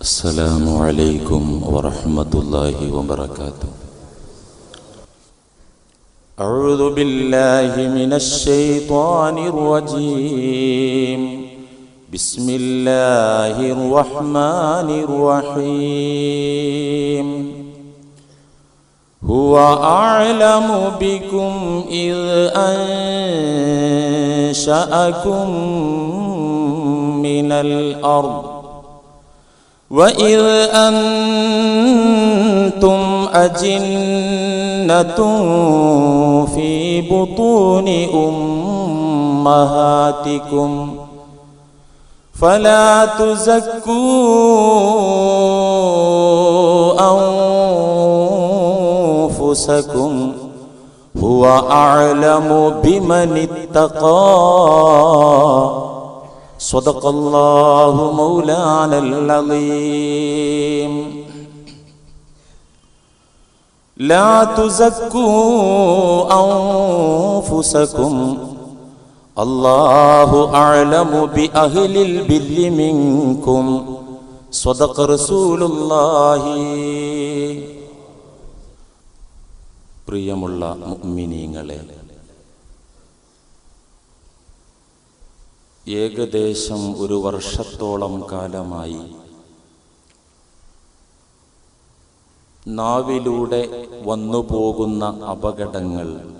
السلام عليكم ورحمة الله وبركاته. أعوذ بالله من الشيطان الرجيم. بسم الله الرحمن الرحيم. هو أعلم بكم إذ أنشأكم من الأرض. وإذ أنتم أجنة في بطون أمهاتكم فلا تزكوا أنفسكم هو أعلم بمن اتقى صدق الله مولانا العظيم لا تزكوا أنفسكم الله أعلم بأهل البر منكم صدق رسول الله പ്രിയമുള്ള മുഅ്മിനീങ്ങളെ ഏകദേശം ഒരു വർഷത്തോളം കാലമായി നാവിലൂടെ വന്നുപോകുന്ന അപകടങ്ങൾ.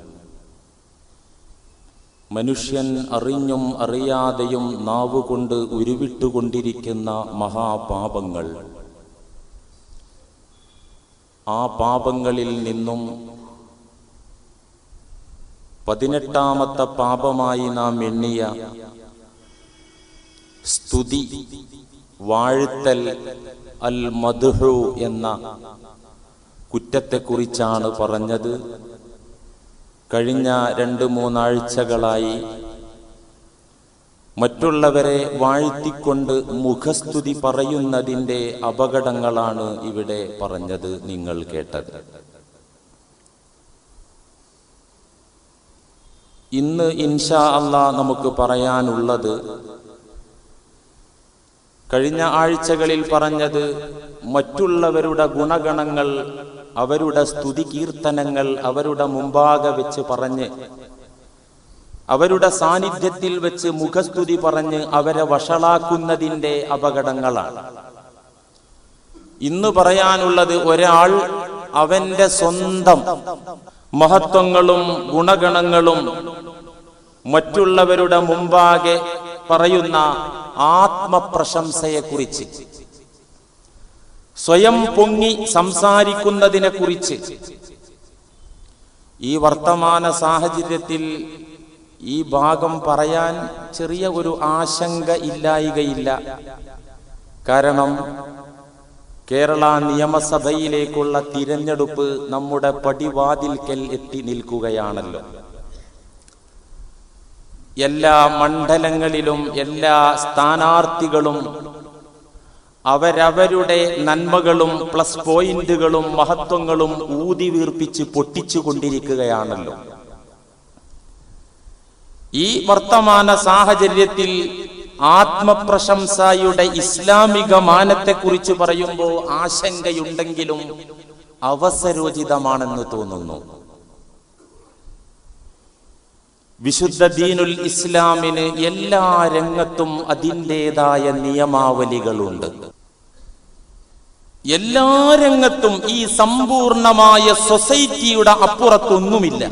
മനുഷ്യൻ അറിഞ്ഞും അറിയാതെയും നാവുകൊണ്ട് ഉരുവിട്ടുകൊണ്ടിരിക്കുന്ന മഹാപാപങ്ങൾ. ആ പാപങ്ങളിൽ നിന്നും പതിനെട്ടാമത്തെ പാപമായി നാം എണ്ണിയ സ്തുതി. വാഴ്ത്തൽ അൽ മധുഹു എന്ന കുറ്റത്തെക്കുറിച്ചാണ് പറഞ്ഞത്. കഴിഞ്ഞ രണ്ട് മൂന്നാഴ്ചകളായി മറ്റുള്ളവരെ വാഴ്ത്തിക്കൊണ്ട് മുഖസ്തുതി പറയുന്നതിന്റെ അപകടങ്ങളാണ് ഇവിടെ പറഞ്ഞത് നിങ്ങൾ കേട്ടത്. ഇന്ന് ഇൻഷാ അല്ലാ നമുക്ക് പറയാനുള്ളത് കഴിഞ്ഞ ആഴ്ചകളിൽ പറഞ്ഞത് മറ്റുള്ളവരുടെ ഗുണഗണങ്ങൾ അവരുടെ സ്തുതി കീർത്തനങ്ങൾ അവരുടെ മുമ്പാകെ വെച്ച് പറഞ്ഞ് അവരുടെ സാന്നിധ്യത്തിൽ വെച്ച് മുഖസ്തുതി പറഞ്ഞ് അവരെ വഷളാക്കുന്നതിന്റെ അപകടങ്ങളാണ്. ഇന്ന് പറയാനുള്ളത് ഒരാൾ അവന്റെ സ്വന്തം മഹത്വങ്ങളും ഗുണഗണങ്ങളും മറ്റുള്ളവരുടെ മുമ്പാകെ പറയുന്ന ആത്മപ്രശംസയെക്കുറിച്ച്. സ്വയം പൊങ്ങി സംസാരിക്കുന്നതിനെ കുറിച്ച്. ഈ വർത്തമാന സാഹചര്യത്തിൽ ഈ ഭാഗം പറയാൻ ചെറിയ ഒരു ആശങ്ക ഇല്ലായികയില്ല. കാരണം കേരള നിയമസഭയിലേക്കുള്ള തിരഞ്ഞെടുപ്പ് നമ്മുടെ പടിവാതിൽക്കൽ എത്തി നിൽക്കുകയാണല്ലോ. എല്ലാ മണ്ഡലങ്ങളിലും എല്ലാ സ്ഥാനാർത്ഥികളും അവരവരുടെ നന്മകളും പ്ലസ് പോയിന്റുകളും മഹത്വങ്ങളും ഊതി വീർപ്പിച്ച് പൊട്ടിച്ചു കൊണ്ടിരിക്കുകയാണല്ലോ. ഈ വർത്തമാന സാഹചര്യത്തിൽ ആത്മപ്രശംസയുടെ ഇസ്ലാമിക മാനത്തെക്കുറിച്ച് പറയുമ്പോൾ ആശങ്കയുണ്ടെങ്കിലും അവസരോചിതമാണെന്ന് തോന്നുന്നു. വിശുദ്ധ ദീനുൽ ഇസ്ലാമിന് എല്ലാ രംഗത്തും അതിന്റെതായ നിയമാവലികളുണ്ട്. എല്ലാ രംഗത്തും ഈ സമ്പൂർണമായ സൊസൈറ്റിയുടെ അപ്പുറത്തൊന്നുമില്ല.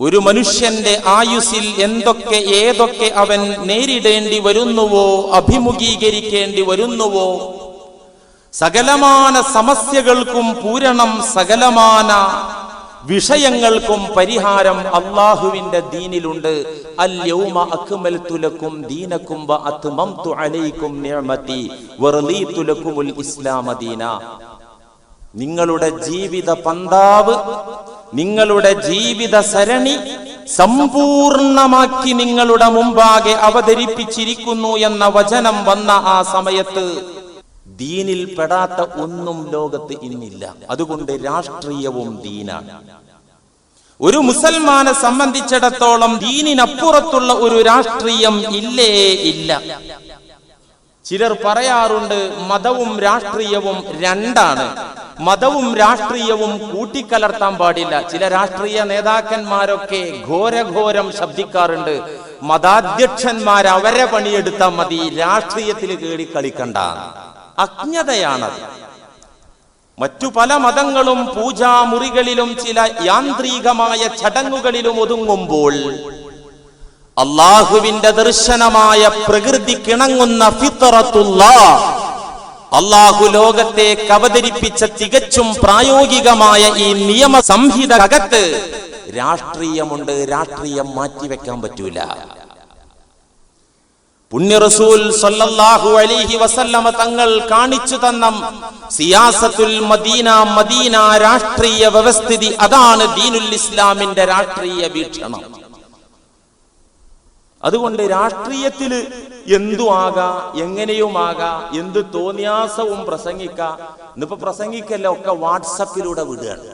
ഒരു മനുഷ്യന്റെ ആയുസിൽ എന്തൊക്കെ ഏതൊക്കെ അവൻ നേരിടേണ്ടി വരുന്നുവോ അഭിമുഖീകരിക്കേണ്ടി വരുന്നുവോ സകലമാന സമസ്യകൾക്കും പൂരണം സകലമാന വിഷയങ്ങൾക്കും പരിഹാരം അള്ളാഹുവിന്റെ ദീനിലുണ്ട്. അല്യൗമ അക്മൽതു ലക്കും അലൈക്കും നിഅമതി നിങ്ങളുടെ ജീവിത പന്താവ് നിങ്ങളുടെ ജീവിത സരണി സമ്പൂർണമാക്കി നിങ്ങളുടെ മുമ്പാകെ അവതരിപ്പിച്ചിരിക്കുന്നു എന്ന വചനം വന്ന ആ സമയത്ത് ദീനിൽ പെടാത്ത ഒന്നും ലോകത്ത് ഇന്നില്ല. അതുകൊണ്ട് രാഷ്ട്രീയവും ദീനാണ്. ഒരു മുസൽമാനെ സംബന്ധിച്ചിടത്തോളം ദീനിനപ്പുറത്തുള്ള ഒരു രാഷ്ട്രീയം ഇല്ലേ ഇല്ല. ചിലർ പറയാറുണ്ട് മതവും രാഷ്ട്രീയവും രണ്ടാണ്. മതവും രാഷ്ട്രീയവും കൂട്ടിക്കലർത്താൻ പാടില്ല. ചില രാഷ്ട്രീയ നേതാക്കന്മാരൊക്കെ ഘോരഘോരം ശബ്ദിക്കാറുണ്ട്. മതാധ്യക്ഷന്മാർ അവരെ പണിയെടുത്താൽ മതി. രാഷ്ട്രീയത്തിൽ കേടി കളിക്കണ്ട. അജ്ഞതയാണത്. മറ്റു പല മതങ്ങളും പൂജാമുറികളിലും ചില യാന്ത്രികമായ ചടങ്ങുകളിലും ഒതുങ്ങുമ്പോൾ അള്ളാഹുവിന്റെ ദർശനമായ പ്രകൃതി കിണങ്ങുന്ന ഫിത്തറത്തുള്ള അള്ളാഹു ലോകത്തെ കവതരിപ്പിച്ച തികച്ചും പ്രായോഗികമായ ഈ നിയമ സംഹിതകത്ത് രാഷ്ട്രീയമുണ്ട് രാഷ്ട്രീയം മാറ്റിവെക്കാൻ പറ്റൂല. പുണ്യ റസൂൽ സല്ലല്ലാഹു അലൈഹി വസല്ലമ തങ്ങൾ കാണിച്ചു തന്ന സിയാസത്തുൽ മദീന മദീന രാഷ്ട്രീയ വ്യവസ്ഥിതി അതാണ് ദീനുൽ ഇസ്ലാമിന്റെ രാഷ്ട്രീയ വീക്ഷണം. അതുകൊണ്ട് രാഷ്ട്രീയത്തിൽ എന്തു ആകാ എങ്ങനെയും ആകാ എന്ത് തോന്നിയാസവും പ്രസംഗിക്ക ഇന്നിപ്പോ പ്രസംഗിക്കല്ല ഒക്കെ വാട്സപ്പിലൂടെ വിടുകയാണ്.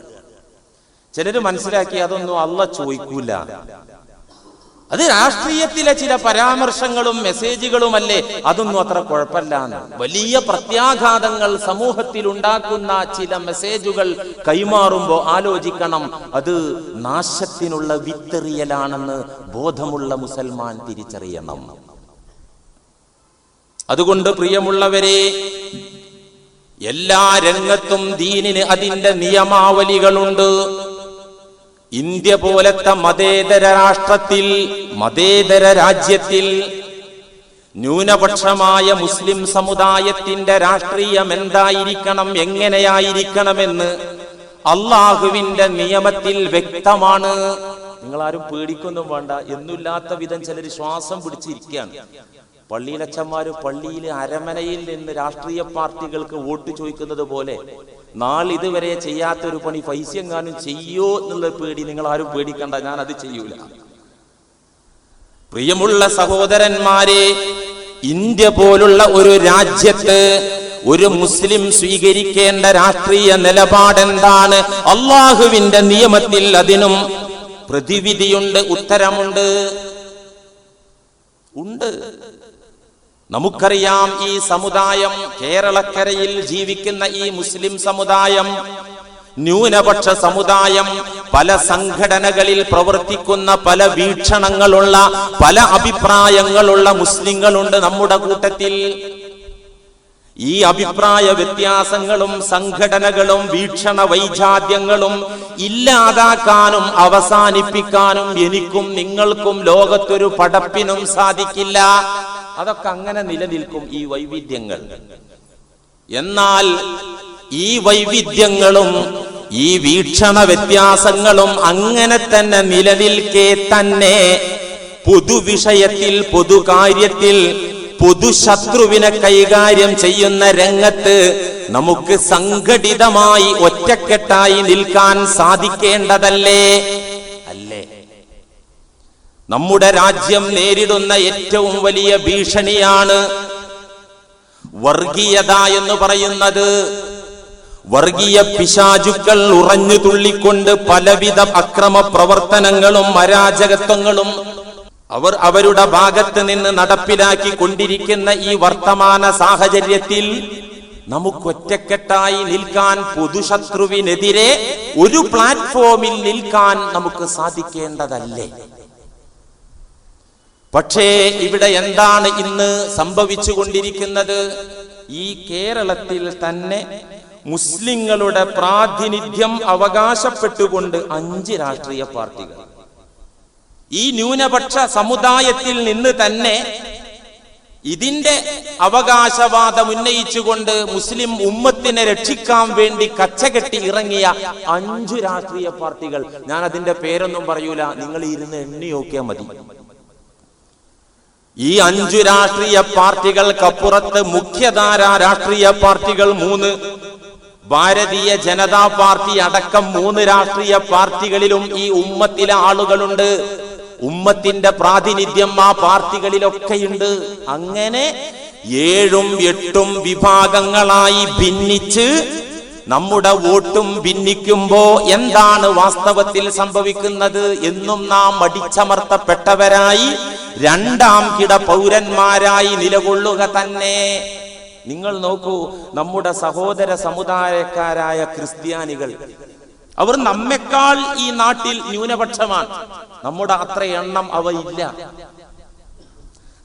ചിലര് മനസ്സിലാക്കി അതൊന്നും അല്ല ചോദിക്കൂല. അത് രാഷ്ട്രീയത്തിലെ ചില പരാമർശങ്ങളും മെസ്സേജുകളുമല്ലേ അതൊന്നും അത്ര കുഴപ്പമില്ലാന്ന് വലിയ പ്രത്യാഘാതങ്ങൾ സമൂഹത്തിൽ ഉണ്ടാക്കുന്ന ചില മെസ്സേജുകൾ കൈമാറുമ്പോൾ ആലോചിക്കണം അത് നാശത്തിനുള്ള വിത്തെറിയലാണെന്ന് ബോധമുള്ള മുസൽമാൻ തിരിച്ചറിയണം. അതുകൊണ്ട് പ്രിയമുള്ളവരെ എല്ലാ രംഗത്തും ദീനിന് അതിന്റെ നിയമാവലികളുണ്ട്. ഇന്ത്യ പോലത്തെ മതേതര രാഷ്ട്രത്തിൽ മതേതര രാജ്യത്തിൽ ന്യൂനപക്ഷമായ മുസ്ലിം സമുദായത്തിന്റെ രാഷ്ട്രീയം എന്തായിരിക്കണം എങ്ങനെയായിരിക്കണമെന്ന് അള്ളാഹുവിന്റെ നിയമത്തിൽ വ്യക്തമാണ്. നിങ്ങൾ ആരും പേടിക്കൊന്നും വേണ്ട. എന്നില്ലാത്ത വിധം ചിലർ ശ്വാസം പിടിച്ചിരിക്കുകയാണ്. പള്ളിയിലച്ചന്മാര് പള്ളിയിലെ അരമനയിൽ നിന്ന് രാഷ്ട്രീയ പാർട്ടികൾക്ക് വോട്ട് ചോദിക്കുന്നത് പോലെ നാളിതുവരെ ചെയ്യാത്തൊരു പണി പൈസയെങ്ങാനും ചെയ്യോ എന്നുള്ള പേടി നിങ്ങൾ ആരും പേടിക്കണ്ട ഞാൻ അത് ചെയ്യൂല. പ്രിയമുള്ള സഹോദരന്മാരെ ഇന്ത്യ പോലുള്ള ഒരു രാജ്യത്ത് ഒരു മുസ്ലിം സ്വീകരിക്കേണ്ട രാഷ്ട്രീയ നിലപാടെന്താണ്? അള്ളാഹുവിന്റെ നിയമത്തിൽ അതിനും പ്രതിവിധിയുണ്ട് ഉത്തരമുണ്ട്. ഉണ്ട്. നമുക്കറിയാം ഈ സമുദായം കേരളക്കരയിൽ ജീവിക്കുന്ന ഈ മുസ്ലിം സമുദായം ന്യൂനപക്ഷ സമുദായം പല സംഘടനകളിൽ പ്രവർത്തിക്കുന്ന പല വീക്ഷണങ്ങളുള്ള പല അഭിപ്രായങ്ങളുള്ള മുസ്ലിങ്ങളുണ്ട് നമ്മുടെ കൂട്ടത്തിൽ. ഈ അഭിപ്രായ വ്യത്യാസങ്ങളും സംഘടനകളും വീക്ഷണ വൈജാത്യങ്ങളും ഇല്ലാതാക്കാനും അവസാനിപ്പിക്കാനും എനിക്കും നിങ്ങൾക്കും ലോകത്തൊരു പടപ്പിനും സാധിക്കില്ല. അതൊക്കെ അങ്ങനെ നിലനിൽക്കും ഈ വൈവിധ്യങ്ങൾ. എന്നാൽ ഈ വൈവിധ്യങ്ങളും ഈ വീക്ഷണ വ്യത്യാസങ്ങളും അങ്ങനെ തന്നെ നിലനിൽക്കെ തന്നെ പൊതുവിഷയത്തിൽ പൊതുകാര്യത്തിൽ പൊതുശത്രുവിനെ കൈകാര്യം ചെയ്യുന്ന രംഗത്ത് നമുക്ക് സംഘടിതമായി ഒറ്റക്കെട്ടായി നിൽക്കാൻ സാധിക്കേണ്ടതല്ലേ? അല്ലേ? നമ്മുടെ രാജ്യം നേരിടുന്ന ഏറ്റവും വലിയ ഭീഷണിയാണ് വർഗീയത എന്ന് പറയുന്നത്. വർഗീയ പിശാചുക്കൾ ഉറഞ്ഞു തുള്ളിക്കൊണ്ട് പലവിധ അക്രമ പ്രവർത്തനങ്ങളും അരാജകത്വങ്ങളും അവർ അവരുടെ ഭാഗത്ത് നിന്ന് നടപ്പിലാക്കി കൊണ്ടിരിക്കുന്ന ഈ വർത്തമാന സാഹചര്യത്തിൽ നമുക്കൊറ്റക്കെട്ടായി നിൽക്കാൻ പൊതുശത്രുവിനെതിരെ ഒരു പ്ലാറ്റ്ഫോമിൽ നിൽക്കാൻ നമുക്ക് സാധിക്കേണ്ടതല്ലേ? പക്ഷേ ഇവിടെ എന്താണ് ഇന്ന് സംഭവിച്ചു കൊണ്ടിരിക്കുന്നത് ഈ കേരളത്തിൽ തന്നെ മുസ്ലിങ്ങളുടെ പ്രാതിനിധ്യം അവകാശപ്പെട്ടുകൊണ്ട് അഞ്ച് രാഷ്ട്രീയ പാർട്ടികൾ ഈ ന്യൂനപക്ഷ സമുദായത്തിൽ നിന്ന് തന്നെ ഇതിന്റെ അവകാശവാദം ഉന്നയിച്ചുകൊണ്ട് മുസ്ലിം ഉമ്മത്തിനെ രക്ഷിക്കാൻ വേണ്ടി കച്ചകെട്ടി ഇറങ്ങിയ അഞ്ചു രാഷ്ട്രീയ പാർട്ടികൾ. ഞാൻ അതിന്റെ പേരൊന്നും പറയൂല. നിങ്ങൾ ഇരുന്ന് എണ്ണി നോക്കിയാൽ മതി. ഈ അഞ്ചു രാഷ്ട്രീയ പാർട്ടികൾക്കപ്പുറത്ത് മുഖ്യധാര രാഷ്ട്രീയ പാർട്ടികൾ മൂന്ന് ഭാരതീയ ജനതാ പാർട്ടി അടക്കം മൂന്ന് രാഷ്ട്രീയ പാർട്ടികളിലും ഈ ഉമ്മത്തിലെ ആളുകളുണ്ട്. ഉമ്മത്തിന്റെ പ്രാതിനിധ്യം ആ പാർട്ടികളിലൊക്കെയുണ്ട്. അങ്ങനെ ഏഴും എട്ടും വിഭാഗങ്ങളായി ഭിന്നിച്ച് നമ്മുടെ വോട്ടും ഭിന്നിക്കുമ്പോ എന്താണ് വാസ്തവത്തിൽ സംഭവിക്കുന്നത് എന്നും നാം അടിച്ചമർത്തപ്പെട്ടവരായി രണ്ടാം കിട പൗരന്മാരായി നിലകൊള്ളുക തന്നെ. നിങ്ങൾ നോക്കൂ നമ്മുടെ സഹോദര സമുദായക്കാരായ ക്രിസ്ത്യാനികൾ അവർ നമ്മെക്കാൾ ഈ നാട്ടിൽ ന്യൂനപക്ഷമാണ്. നമ്മുടെ അത്ര എണ്ണം അവ ഇല്ല.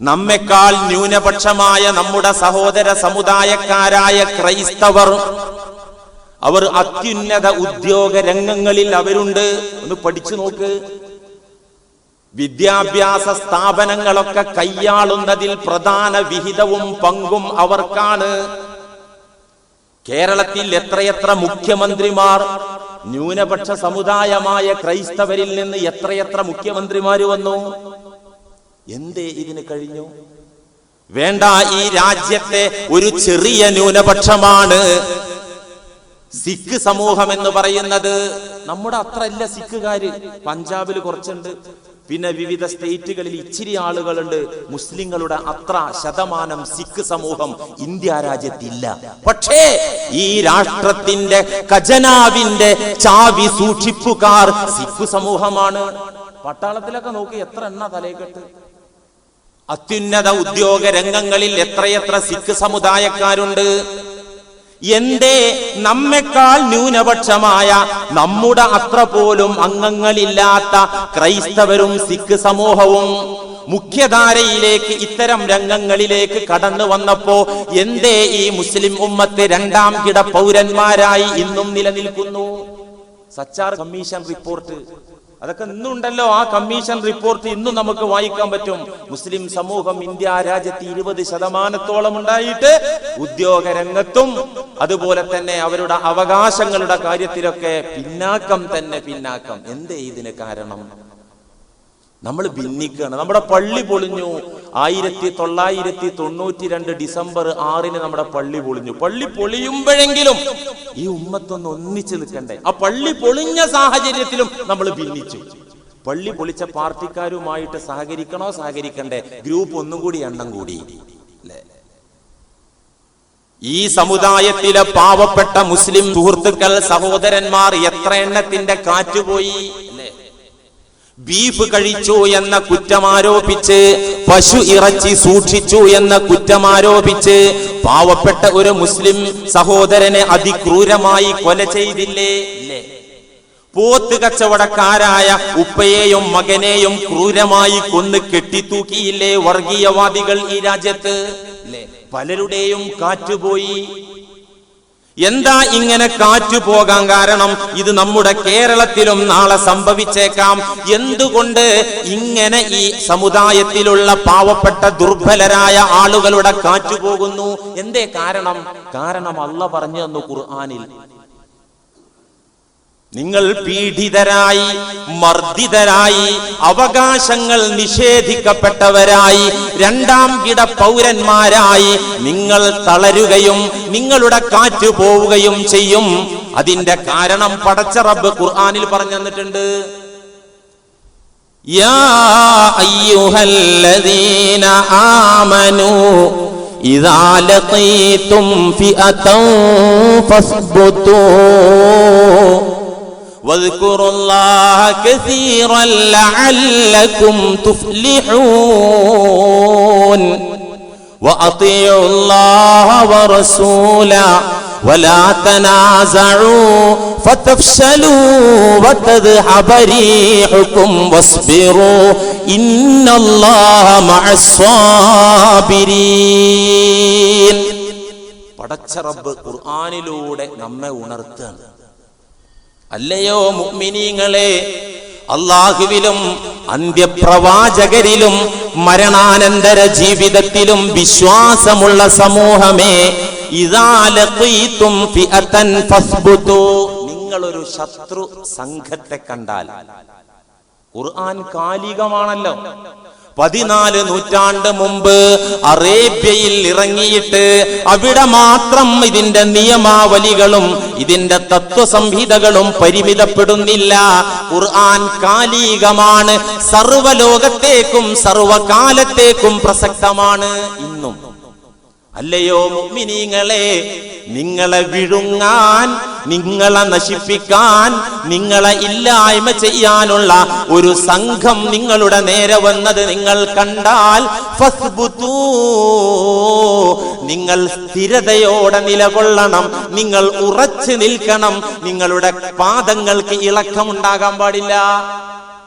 നമ്മെക്കാൾ ന്യൂനപക്ഷമായ നമ്മുടെ സഹോദര സമുദായക്കാരായ ക്രൈസ്തവർ അവർ അത്യുന്നത ഉദ്യോഗ രംഗങ്ങളിൽ അവരുണ്ട്. ഒന്ന് പഠിച്ചു നോക്ക്. വിദ്യാഭ്യാസ സ്ഥാപനങ്ങളൊക്കെ കൈയാളുന്നതിൽ പ്രധാന വിഹിതവും പങ്കും അവർക്കാണ്. കേരളത്തിൽ എത്രയെത്ര മുഖ്യമന്ത്രിമാർ ന്യൂനപക്ഷ സമുദായമായ ക്രൈസ്തവരിൽ നിന്ന് എത്രയെത്ര മുഖ്യമന്ത്രിമാർ വന്നു? എന്തേ ഇതിന് കഴിഞ്ഞു? വേണ്ട ഈ രാജ്യത്തെ ഒരു ചെറിയ ന്യൂനപക്ഷമാണ് സിഖ് സമൂഹം എന്ന് പറയുന്നത്. നമ്മുടെ അത്ര അല്ല സിഖുകാര്. പഞ്ചാബിൽ കുറച്ചുണ്ട്. പിന്നെ വിവിധ സ്റ്റേറ്റുകളിൽ ഇച്ചിരി ആളുകളുണ്ട്. മുസ്ലിങ്ങളുടെ അത്ര ശതമാനം സിഖ് സമൂഹം ഇന്ത്യ രാജ്യത്തില്ല. പക്ഷേ ഈ രാഷ്ട്രത്തിന്റെ ഖജനാവിന്റെ ചാവി സൂക്ഷിപ്പുകാർ സിഖ് സമൂഹമാണ്. പട്ടാളത്തിലൊക്കെ നോക്കി എത്ര എണ്ണ തലേക്കെട്ട് അത്യുന്നത ഉദ്യോഗ രംഗങ്ങളിൽ എത്രയെത്ര സിഖ് സമുദായക്കാരുണ്ട്. എന്തേ നമ്മെക്കാൾ ന്യൂനപക്ഷമായ നമ്മുടെ അത്ര പോലും അംഗങ്ങളില്ലാത്ത ക്രൈസ്തവരും സിഖ് സമൂഹവും മുഖ്യധാരയിലേക്ക് ഇത്തരം രംഗങ്ങളിലേക്ക് കടന്നു വന്നപ്പോ എന്തേ ഈ മുസ്ലിം ഉമ്മത്ത് രണ്ടാം കിട പൗരന്മാരായി ഇന്നും നിലനിൽക്കുന്നു? Sachar commission report. അതൊക്കെ ഇന്നുണ്ടല്ലോ. ആ കമ്മീഷൻ റിപ്പോർട്ട് ഇന്നും നമുക്ക് വായിക്കാൻ പറ്റും. മുസ്ലിം സമൂഹം ഇന്ത്യ രാജ്യത്ത് ഇരുപത് ശതമാനത്തോളം ഉണ്ടായിട്ട് ഉദ്യോഗ രംഗത്തും അതുപോലെ തന്നെ അവരുടെ അവകാശങ്ങളുടെ കാര്യത്തിലൊക്കെ പിന്നാക്കം തന്നെ പിന്നാക്കം. എന്തേ ഇതിന് കാരണം? നമ്മൾ ഭിന്നിക്കുകയാണ്. നമ്മുടെ പള്ളി പൊളിഞ്ഞു. ആയിരത്തി തൊള്ളായിരത്തി തൊണ്ണൂറ്റി രണ്ട് ഡിസംബർ ആറിന് നമ്മുടെ പള്ളി പൊളിഞ്ഞു. പള്ളി പൊളിയുമ്പോഴെങ്കിലും ഈ ഉമ്മത്തൊന്ന് ഒന്നിച്ചു നിൽക്കണ്ടേ? ആ പള്ളി പൊളിഞ്ഞ സാഹചര്യത്തിലും നമ്മൾ ഭിന്നിച്ചു. പള്ളി പൊളിച്ച പാർട്ടിക്കാരുമായിട്ട് സഹകരിക്കണോ? സഹകരിക്കണ്ടേ. ഗ്രൂപ്പ് ഒന്നും കൂടി എണ്ണം കൂടി. ഈ സമുദായത്തിലെ പാവപ്പെട്ട മുസ്ലിം സുഹൃത്തുക്കൾ സഹോദരന്മാർ എത്ര എണ്ണത്തിന്റെ കാറ്റുപോയി? ബീഫ് കഴിച്ചു എന്ന കുറ്റമാരോപിച്ച് പശു ഇറച്ചി സൂക്ഷിച്ചു എന്ന കുറ്റമാരോപിച്ച് പാവപ്പെട്ട ഒരു മുസ്ലിം സഹോദരനെ അതിക്രൂരമായി കൊല ചെയ്തില്ലേ? പോത്ത് കച്ചവടക്കാരായ ഉപ്പയെയും മകനെയും ക്രൂരമായി കൊന്ന് കെട്ടിത്തൂക്കിയില്ലേ വർഗീയവാദികൾ ഈ രാജ്യത്ത്? പലരുടെയും കാറ്റുപോയി. എന്താ ഇങ്ങനെ കാറ്റു പോകാൻ കാരണം? ഇത് നമ്മുടെ കേരളത്തിലും നാളെ സംഭവിച്ചേക്കാം. എന്തുകൊണ്ട് ഇങ്ങനെ ഈ സമുദായത്തിലുള്ള പാവപ്പെട്ട ദുർബലരായ ആളുകളുടെ കാറ്റു പോകുന്നു? എന്തേ കാരണം? കാരണം അല്ല പറഞ്ഞു തന്നു ഖുർആാനിൽ. നിങ്ങൾ പീഡിതരായി മർദ്ദിതരായി അവകാശങ്ങൾ നിഷേധിക്കപ്പെട്ടവരായി രണ്ടാം കിട പൗരന്മാരായി നിങ്ങൾ തളരുകയും നിങ്ങളുടെ കാറ്റ് പോവുകയും ചെയ്യും അതിന്റെ കാരണം പടച്ച റബ്ബ് ഖുർആനിൽ പറഞ്ഞു തന്നിട്ടുണ്ട് യാ അയ്യുഹല്ലദീന ആമനൂ إذا لقيتم فئة فاثبتوا واذكروا الله كثيرا لعلكم تفلحون واطيعوا الله ورسوله ولا تنازعوا فتفشلوا وتذهب ريحكم واصبروا ان الله مع الصابرين പടച്ച റബ്ബ് ഖുർആനിലൂടെ നമ്മെ ഉണർത്തുകയാണ് അല്ലയോ മുഅ്മിനീങ്ങളെ അള്ളാഹുവിലും അന്ത്യപ്രവാചകരിലും മരണാനന്തര ജീവിതത്തിലും വിശ്വാസമുള്ള സമൂഹമേ നിങ്ങളൊരു ശത്രു സംഘത്തെ കണ്ടാൽ ഖുർആൻ കാലികമാണല്ലോ. പതിനാല് നൂറ്റാണ്ട് മുമ്പ് അറേബ്യയിൽ ഇറങ്ങിയിട്ട് അവിടെ മാത്രം ഇതിന്റെ നിയമാവലികളും ഇതിന്റെ തത്വസംഹിതകളും പരിമിതപ്പെടുന്നില്ല. ഖുർആൻ കാലികമാണ്. സർവലോകത്തേക്കും സർവകാലത്തേക്കും പ്രസക്തമാണ് ഇന്നും. അല്ലയോ മുഅ്മിനീങ്ങളെ നിങ്ങളെ വിഴുങ്ങാൻ നിങ്ങളെ നശിപ്പിക്കാൻ നിങ്ങളെ ഇല്ലായ്മ ചെയ്യാനുള്ള ഒരു സംഘം നിങ്ങളുടെ നേരെ വന്നത് നിങ്ങൾ കണ്ടാൽ. നിങ്ങൾ സ്ഥിരതയോടെ നിലകൊള്ളണം നിങ്ങൾ ഉറച്ചു നിൽക്കണം നിങ്ങളുടെ പാദങ്ങൾക്ക് ഇളക്കമുണ്ടാകാൻ പാടില്ല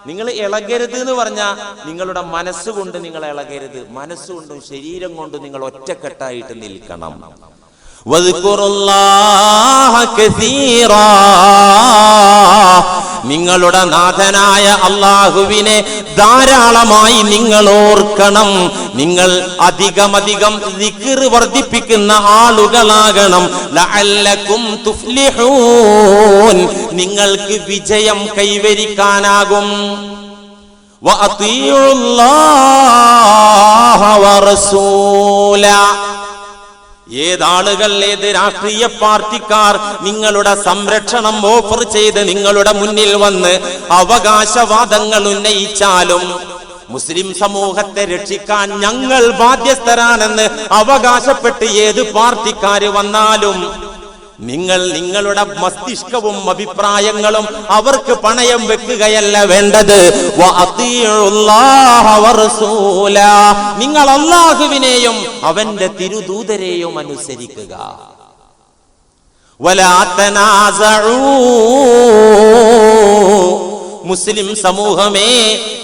നിങ്ങൾ ഇളകരുത് എന്ന് പറഞ്ഞാൽ നിങ്ങളുടെ മനസ്സുകൊണ്ട് നിങ്ങൾ ഇളകരുത്. മനസ്സുകൊണ്ടും ശരീരം കൊണ്ടും നിങ്ങൾ ഒറ്റക്കെട്ടായിട്ട് നിൽക്കണം. നിങ്ങളുടെ നാഥനായ അള്ളാഹുവിനെ ധാരാളമായി നിങ്ങൾ ഓർക്കണം. നിങ്ങൾ അധികമധികം നിക്കിറ് വർദ്ധിപ്പിക്കുന്ന ആളുകളാകണം. നിങ്ങൾക്ക് വിജയം കൈവരിക്കാനാകും. ഏതാളുകൾ ഏത് രാഷ്ട്രീയ പാർട്ടിക്കാർ നിങ്ങളുടെ സംരക്ഷണം ഓഫർ ചെയ്ത് നിങ്ങളുടെ മുന്നിൽ വന്ന് അവകാശവാദങ്ങൾ ഉന്നയിച്ചാലും മുസ്ലിം സമൂഹത്തെ രക്ഷിക്കാൻ ഞങ്ങൾ ബാധ്യസ്ഥരാണെന്ന് അവകാശപ്പെട്ട് ഏത് പാർട്ടിക്കാര് വന്നാലും നിങ്ങൾ നിങ്ങളുടെ മസ്തിഷ്കവും അഭിപ്രായങ്ങളും അവർക്ക് പണയം വെക്കുകയല്ല വേണ്ടത്. നിങ്ങൾ അള്ളാഹുവിനെയും അവന്റെ തിരുദൂതരെയും അനുസരിക്കുക. വലാ തനാസഊ. മുസ്ലിം സമൂഹമേ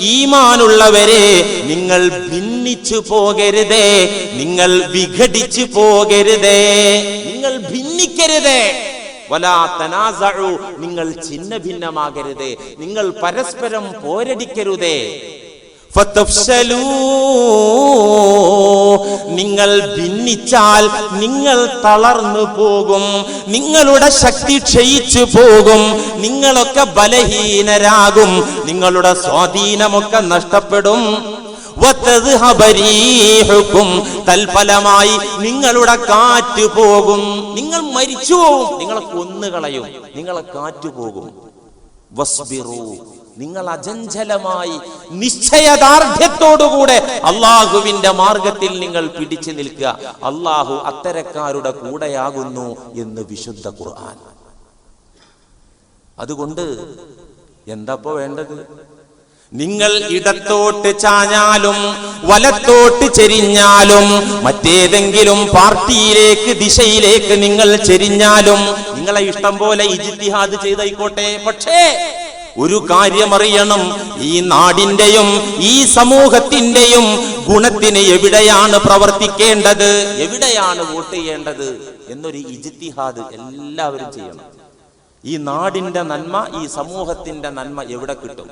ഈമാനുള്ളവരെ നിങ്ങൾ ഭിന്നിച്ചു പോകരുതേ നിങ്ങൾ വിഘടിച്ചു പോകരുതേ. നിങ്ങൾ ഭിന്നിക്കരുതേ. വലാ നിങ്ങൾ ചിന്ന ഭിന്നമാകരുതേ നിങ്ങൾ പരസ്പരം പോരടിക്കരുതേ. നിങ്ങൾ ഭിന്നിച്ചാൽ നിങ്ങൾ തളർന്നു പോകും നിങ്ങളുടെ ശക്തി ക്ഷയിച്ചു പോകും നിങ്ങളൊക്കെ ബലഹീനരാകും നിങ്ങളുടെ സ്വാധീനമൊക്കെ നഷ്ടപ്പെടും ും. തൽഫലമായി നിങ്ങളുടെ കാറ്റ് പോകും. നിങ്ങൾ മരിച്ചു പോകും നിങ്ങളെ കൊന്നുകളയും നിങ്ങളെ കാറ്റ് പോകും. വസ്ബിറു. നിങ്ങൾ അജഞ്ചലമായി നിശ്ചയദാർഢ്യത്തോടുകൂടെ അള്ളാഹുവിന്റെ മാർഗത്തിൽ നിങ്ങൾ പിടിച്ചു നിൽക്കുക. അള്ളാഹു അത്തരക്കാരുടെ കൂടെയാകുന്നു എന്ന് വിശുദ്ധ ഖുർആൻ. അതുകൊണ്ട് എന്താപ്പോ വേണ്ടത്? നിങ്ങൾ ഇടത്തോട്ട് ചാഞ്ഞാലും വലത്തോട്ട് ചെരിഞ്ഞാലും മറ്റേതെങ്കിലും പാർട്ടിയിലേക്ക് ദിശയിലേക്ക് നിങ്ങൾ ചെരിഞ്ഞാലും നിങ്ങളെ ഇഷ്ടം പോലെ ഇജിത്തിഹാദ് ചെയ്തായിക്കോട്ടെ. പക്ഷേ ഒരു കാര്യമറിയണം. ഈ നാടിന്റെയും ഈ സമൂഹത്തിന്റെയും ഗുണത്തിന് എവിടെയാണ് പ്രവർത്തിക്കേണ്ടത്? എവിടെയാണ് വോട്ട് ചെയ്യേണ്ടത്? എന്നൊരു ഇജിത്തിഹാദ് എല്ലാവരും ചെയ്യണം. ഈ നാടിന്റെ നന്മ ഈ സമൂഹത്തിന്റെ നന്മ എവിടെ കിട്ടും?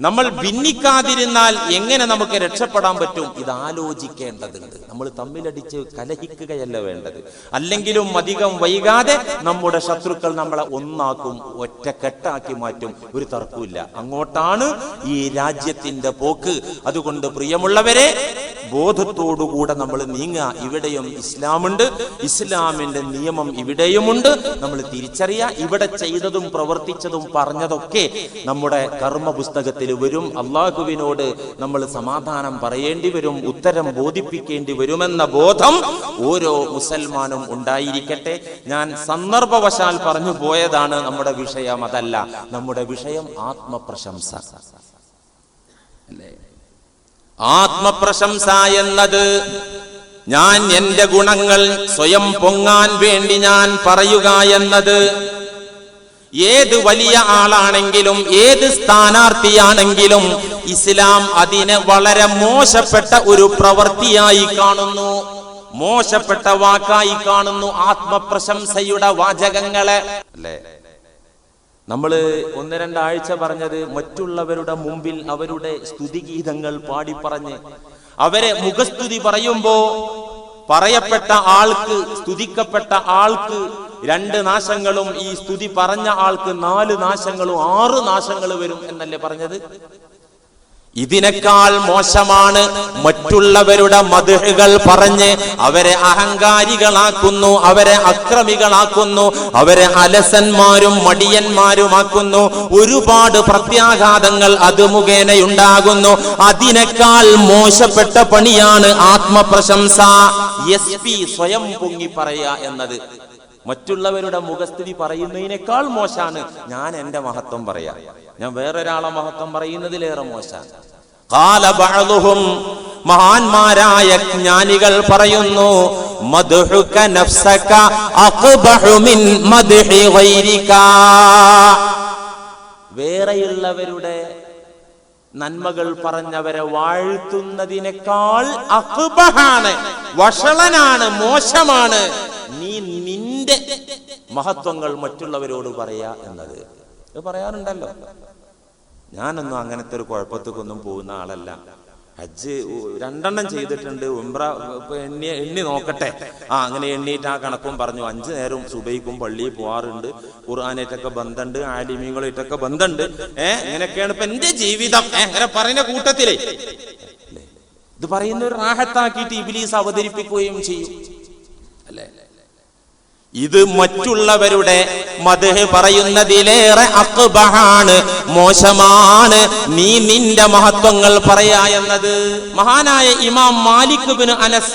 നമ്മൾ ഭിന്നിക്കാതിരുന്നാൽ എങ്ങനെ നമുക്ക് രക്ഷപ്പെടാൻ പറ്റും? ഇത് ആലോചിക്കേണ്ടതുണ്ട്. നമ്മൾ തമ്മിലടിച്ച് കലഹിക്കുകയല്ല വേണ്ടത്. അല്ലെങ്കിലും അധികം വൈകാതെ നമ്മുടെ ശത്രുക്കൾ നമ്മളെ ഒന്നാക്കും ഒറ്റക്കെട്ടാക്കി മാറ്റും. ഒരു തർക്കമില്ല അങ്ങോട്ടാണ് ഈ രാജ്യത്തിന്റെ പോക്ക്. അതുകൊണ്ട് പ്രിയമുള്ളവരെ ബോധത്തോടുകൂടെ നമ്മൾ നീങ്ങുക. ഇവിടെയും ഇസ്ലാമുണ്ട്. ഇസ്ലാമിന്റെ നിയമം ഇവിടെയുമുണ്ട്. നമ്മൾ തിരിച്ചറിയുക. ഇവിടെ ചെയ്തതും പ്രവർത്തിച്ചതും പറഞ്ഞതൊക്കെ നമ്മുടെ കർമ്മ പുസ്തകത്തിൽ വരും. അള്ളാഹുവിനോട് നമ്മൾ സമാധാനം പറയേണ്ടി വരും. ഉത്തരം ബോധിപ്പിക്കേണ്ടി വരുമെന്ന ബോധം ഓരോ മുസൽമാനും ഉണ്ടായിരിക്കട്ടെ. ഞാൻ സന്ദർഭവശാൽ പറഞ്ഞു പോയതാണ് നമ്മുടെ വിഷയം. അതല്ല നമ്മുടെ വിഷയം ആത്മപ്രശംസ. അല്ലേ? ആത്മപ്രശംസ എന്നത് ഞാൻ എന്റെ ഗുണങ്ങൾ സ്വയം പൊങ്ങാൻ വേണ്ടി ഞാൻ പറയുക എന്നത്. ഏത് വലിയ ആളാണെങ്കിലും ഏത് സ്ഥാനാർത്ഥിയാണെങ്കിലും ഇസ്ലാം അതിനെ വളരെ മോശപ്പെട്ട ഒരു പ്രവൃത്തിയായി കാണുന്നു. മോശപ്പെട്ട വാക്കായി കാണുന്നു ആത്മപ്രശംസയുടെ വാചകങ്ങളെ. അല്ലേ? നമ്മൾ ഒന്ന് രണ്ടാഴ്ച പറഞ്ഞത് മറ്റുള്ളവരുടെ മുമ്പിൽ അവരുടെ സ്തുതിഗീതങ്ങൾ പാടിപ്പറഞ്ഞ് അവരെ മുഖസ്തുതി പറയുമ്പോ പറയപ്പെട്ട ആൾക്ക് സ്തുതിക്കപ്പെട്ട ആൾക്ക് രണ്ട് നാശങ്ങളും ഈ സ്തുതി പറഞ്ഞ ആൾക്ക് നാല് നാശങ്ങളും ആറ് നാശങ്ങൾ വരും എന്നല്ലേ പറഞ്ഞത്? ഇതിനേക്കാൾ മോശമാണ് മറ്റുള്ളവരുടെ മധുഹകൾ പറഞ്ഞ് അവരെ അഹങ്കാരികളാക്കുന്നു അവരെ അക്രമികളാക്കുന്നു അവരെ അലസന്മാരും മടിയന്മാരുമാക്കുന്നു. ഒരുപാട് പ്രത്യാഘാതങ്ങൾ അത് മുഖേനയുണ്ടാകുന്നു. അതിനേക്കാൾ മോശപ്പെട്ട പണിയാണ് ആത്മപ്രശംസ. എസ് പി സ്വയം പൊങ്ങി പറയുക എന്നത്. മറ്റുള്ളവരുടെ മുഖസ്ഥിതി പറയുന്നതിനേക്കാൾ മോശാണ് ഞാൻ എന്റെ മഹത്വം പറയാം. ഞാൻ വേറൊരാളെ മഹത്വം പറയുന്നതിലേറെ മോശാണ് കാല ബഅദുഹും മഹാന്മാരായ ജ്ഞാനികൾ പറയുന്നു വേറെയുള്ളവരുടെ നന്മകൾ പറഞ്ഞവരെ വാഴ്ത്തുന്നതിനേക്കാൾ അക്ബഹാണ് വഷളനാണ് മോശമാണ്. നീ നിന്റെ മഹത്വങ്ങൾ മറ്റുള്ളവരോട് പറയാ എന്നത്. പറയാറുണ്ടല്ലോ. ഞാനൊന്നും അങ്ങനത്തെ ഒരു കുഴപ്പത്തേക്കൊന്നും പോകുന്ന ആളല്ല. ഹജ്ജ് രണ്ടെണ്ണം ചെയ്തിട്ടുണ്ട്. ഉംറ എണ്ണി എണ്ണി നോക്കട്ടെ. ആ അങ്ങനെ എണ്ണീറ്റ് ആ കണക്കും പറഞ്ഞു. അഞ്ചു നേരം സുബൈക്കും പള്ളിയിൽ പോവാറുണ്ട്. ഖുർആാനായിട്ടൊക്കെ ബന്ധമുണ്ട് ആലിമീങ്ങളായിട്ടൊക്കെ ബന്ധമുണ്ട് ഏഹ് ഇങ്ങനെയൊക്കെയാണ് ഇപ്പൊ എന്റെ ജീവിതം. അങ്ങനെ പറയുന്ന കൂട്ടത്തിലേ. ഇത് പറയുന്ന ഒരു റാഹത്താക്കിയിട്ട് ഇബിലീസ് അവതരിപ്പിക്കുകയും ചെയ്യും. അല്ലേ? ഇത് മറ്റുള്ളവരുടെ മതഹ് പറയുന്നതിലേറെ അക്ബഹാണ് മോശമാണ്. നീ നിന്റെ മഹത്വങ്ങൾ പറയാ എന്നത് മഹാനായ ഇമാം മാലിക് ബിൻ അനസ്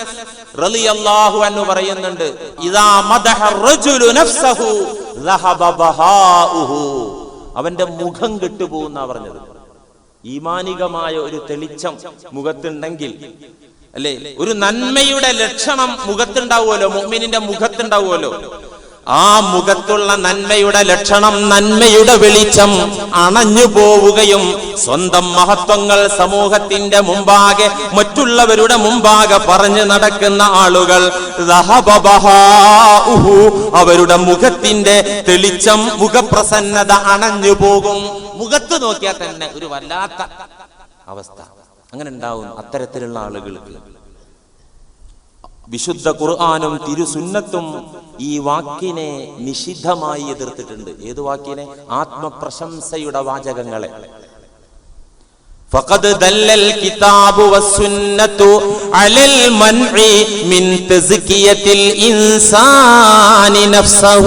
റളിയല്ലാഹു അൻഹു പറയുന്നുണ്ട്. ഇദാ മദഹ റജുലു നഫ്സഹു ദഹബ ബഹാഉഹു. അവന്റെ മുഖം കെട്ടുപോകുന്ന പറഞ്ഞത്. ഈമാനികമായ ഒരു തെളിച്ചം മുഖത്തുണ്ടെങ്കിൽ അല്ലേ? ഒരു നന്മയുടെ ലക്ഷണം മുഖത്തുണ്ടാവുമല്ലോ മുഅ്മിനിന്റെ മുഖത്തുണ്ടാവുമല്ലോ. ആ മുഖത്തുള്ള നന്മയുടെ ലക്ഷണം നന്മയുടെ വെളിച്ചം അണഞ്ഞു പോവുകയും സ്വന്തം മഹത്വങ്ങൾ സമൂഹത്തിന്റെ മുമ്പാകെ മറ്റുള്ളവരുടെ മുമ്പാകെ പറഞ്ഞു നടക്കുന്ന ആളുകൾ. അവരുടെ മുഖത്തിന്റെ തെളിച്ചം മുഖപ്രസന്നത അണഞ്ഞു പോകും. മുഖത്ത് നോക്കിയാൽ തന്നെ ഒരു വല്ലാത്ത അവസ്ഥ. അങ്ങനെ ഉണ്ടാവും അത്തരത്തിലുള്ള ആളുകൾക്ക്. വിശുദ്ധ ഖുർആാനും തിരുസുന്നത്തും ഈ വാക്കിനെ നിഷിദ്ധമായി എതിർത്തിട്ടുണ്ട്. ഏത് വാക്കിനെ? ആത്മപ്രശംസയുടെ വാചകങ്ങളെ. فقد دل الكتاب والسنة على المنع من تزكية الإنسان نفسه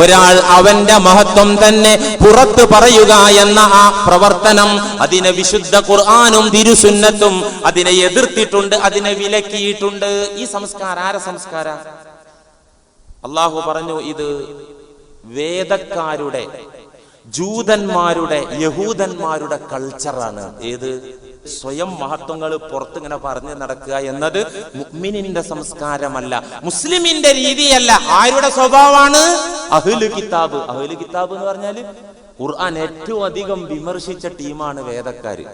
ഒരാൾ അവന്റെ മഹത്വം തന്നെ പുറത്തു പറയുക എന്ന ആ പ്രവർത്തനം അതിനെ വിശുദ്ധ ഖുർആാനും തിരുസുന്നത്തും അതിനെ എതിർത്തിട്ടുണ്ട് അതിനെ വിലക്കിയിട്ടുണ്ട് ഈ സംസ്കാരം ആരെ സംസ്കാര അള്ളാഹു പറഞ്ഞു ഇത് വേദക്കാരുടെ ജൂതന്മാരുടെ യഹൂദന്മാരുടെ കൾച്ചറാണ് ഏത്? സ്വയം മഹത്വങ്ങൾ പുറത്തിങ്ങനെ പറഞ്ഞു നടക്കുക എന്നത് മുഗ്മിനിന്റെ സംസ്കാരമല്ല. മുസ്ലിമിന്റെ രീതിയല്ല. ആരുടെ സ്വഭാവമാണ്? അഹ്ലു കിതാബ്. അഹ്ലു കിതാബ് എന്ന് പറഞ്ഞാൽ ഖുർആൻ ഏറ്റവും അധികം വിമർശിച്ച ടീമാണ് വേദക്കാര്.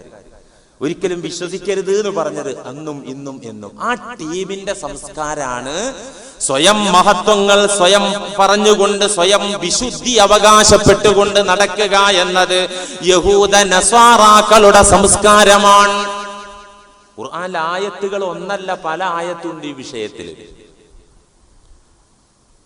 ഒരിക്കലും വിശ്വസിക്കരുത് എന്ന് പറഞ്ഞത് അന്നും ഇന്നും എന്നും. ആ ടീമിന്റെ സംസ്കാരാണ് സ്വയം മഹത്വങ്ങൾ സ്വയം പറഞ്ഞുകൊണ്ട് സ്വയം വിശുദ്ധി അവകാശപ്പെട്ടുകൊണ്ട് നടക്കുക എന്നത് യഹൂദ നസ്വാറാക്കളുടെ സംസ്കാരമാണ്. ആയത്തുകൾ ഒന്നല്ല പല ആയത്തുണ്ട് ഈ വിഷയത്തിൽ.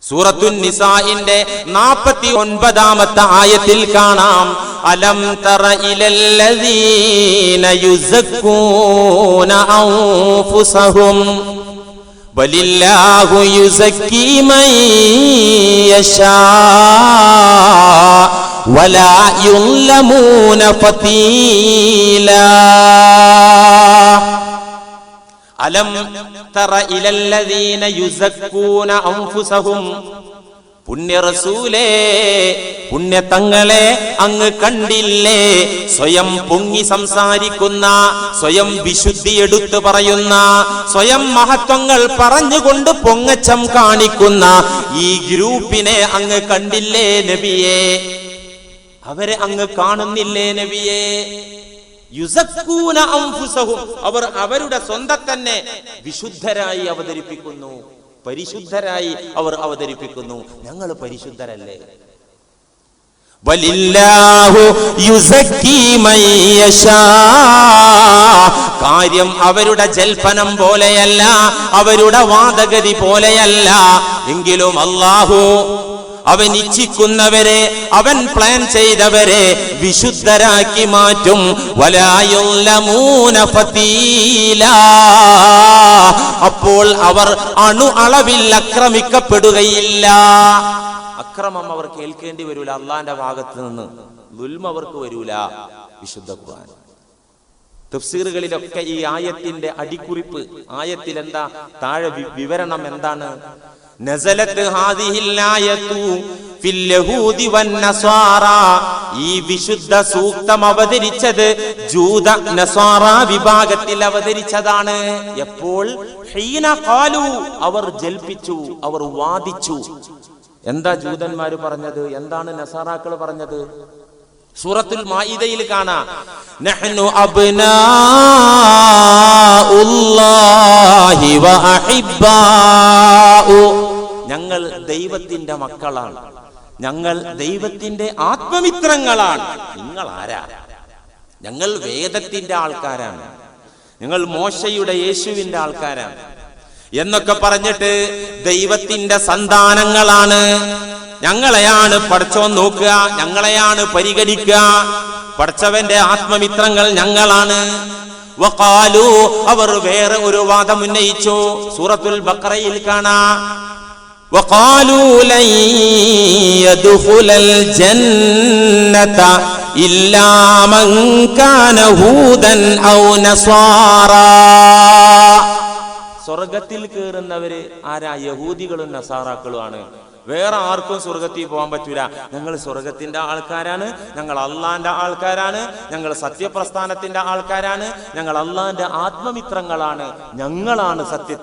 സൂറത്തു നിസാഇന്റെ നാപ്പത്തി ഒൻപതാമത്തെ ആയത്തിൽ കാണാം. അലം തറ ഇലല്ലദീന യുസക്കൂന അൻഫുസഹും ബലില്ലാഹു യുസക്കി മൻ യശാ വലാ യുല്ലമൂന ഫതീലാ അലം തറ ഇലല്ലദീന യുസക്കൂന അൻഫുസഹും പുണ്യ റസൂലേ പുണ്യ തങ്ങളെ അങ്ങ് കണ്ടില്ലേ? സ്വയം പൊങ്ങി സംസാരിക്കുന്ന സ്വയം വിശുദ്ധി എടുത്തു പറയുന്ന സ്വയം മഹത്വങ്ങൾ പറഞ്ഞുകൊണ്ട് പൊങ്ങച്ചം കാണിക്കുന്ന ഈ ഗ്രൂപ്പിനെ അങ്ങ് കണ്ടില്ലേ നബിയെ? അവരെ അങ്ങ് കാണുന്നില്ലേ നബിയെ? അവർ അവരുടെ സ്വന്തം തന്നെ വിശുദ്ധരായി അവതരിപ്പിക്കുന്നു. പരിശുദ്ധരായി അവർ അവതരിപ്പിക്കുന്നു. ഞങ്ങൾ പരിശുദ്ധരല്ലേ. കാര്യം അവരുടെ ജൽപ്പനം പോലെയല്ല അവരുടെ വാദഗതി പോലെയല്ല. എങ്കിലും അല്ലാഹു അവൻ ഇച്ഛിക്കുന്നവരെ അവൻ പ്ലാൻ ചെയ്തവരെ വിശുദ്ധരാക്കി മാറ്റും. അപ്പോൾ അവർ അണു അളവിൽ അക്രമിക്കപ്പെടുകയില്ല അക്രമം അവർ കേൾക്കേണ്ടി വരൂല. അള്ളാന്റെ ഭാഗത്ത് നിന്ന് ദുൽമ അവർക്ക് വരൂല. വിശുദ്ധ ഖുർആൻ. തഫ്സീറുകളിലൊക്കെ ഈ ആയത്തിന്റെ അടിക്കുറിപ്പ് ആയത്തിൽ എന്താ താഴെ വിവരണം എന്താണ്? നസലത്ത് വന്നസ്വാറ. ഈ വിശുദ്ധ സൂക്തം അവതരിച്ചത് ജൂത നസ്വാറ വിഭാഗത്തിൽ അവതരിച്ചതാണ്. എപ്പോൾ? അവർ ജൽപ്പിച്ചു അവർ വാദിച്ചു. എന്താ ജൂതന്മാര് പറഞ്ഞത്? എന്താണ് നസാറാക്കൾ പറഞ്ഞത്? സൂറത്തുൽ മായിദയിൽ കാണാ. നഹ്നു അബ്നാഉല്ലാഹി വ അഹിബ്ബാഉ. ഞങ്ങൾ ദൈവത്തിന്റെ മക്കളാണ്. ഞങ്ങൾ ദൈവത്തിന്റെ ആത്മമിത്രങ്ങളാണ്. നിങ്ങൾ ആരാ? ഞങ്ങൾ വേദത്തിന്റെ ആൾക്കാരാണ്. നിങ്ങൾ മോശയുടെ യേശുവിന്റെ ആൾക്കാരാണ്. എന്നൊക്കെ പറഞ്ഞിട്ട് ദൈവത്തിന്റെ സന്താനങ്ങളാണ്. ഞങ്ങളെയാണ് പഠിച്ചോൻ നോക്കുക ഞങ്ങളെയാണ് പരിഗണിക്കുക. പഠിച്ചവന്റെ ആത്മമിത്രങ്ങൾ ഞങ്ങളാണ്. അവർ വേറെ ഒരു വാദം ഉന്നയിച്ചു. സൂറത്തുൽ ബക്രയിൽ കാണാ. وقالوا لن يدخل الجنة إلا من كان هودا أو نصارى സ്വർഗത്തിൽ കയറുന്നവര് ആരാ യഹൂദികളും നസാറാക്കളുമാണ് വേറെ ആർക്കും സ്വർഗത്തിൽ പോകാൻ പറ്റൂല ഞങ്ങൾ സ്വർഗത്തിന്റെ ആൾക്കാരാണ് ഞങ്ങൾ അള്ളാന്റെ ആൾക്കാരാണ് ഞങ്ങൾ സത്യപ്രസ്ഥാനത്തിന്റെ ആൾക്കാരാണ് ഞങ്ങൾ അള്ളാന്റെ ആത്മമിത്രങ്ങളാണ് ഞങ്ങളാണ് സത്യ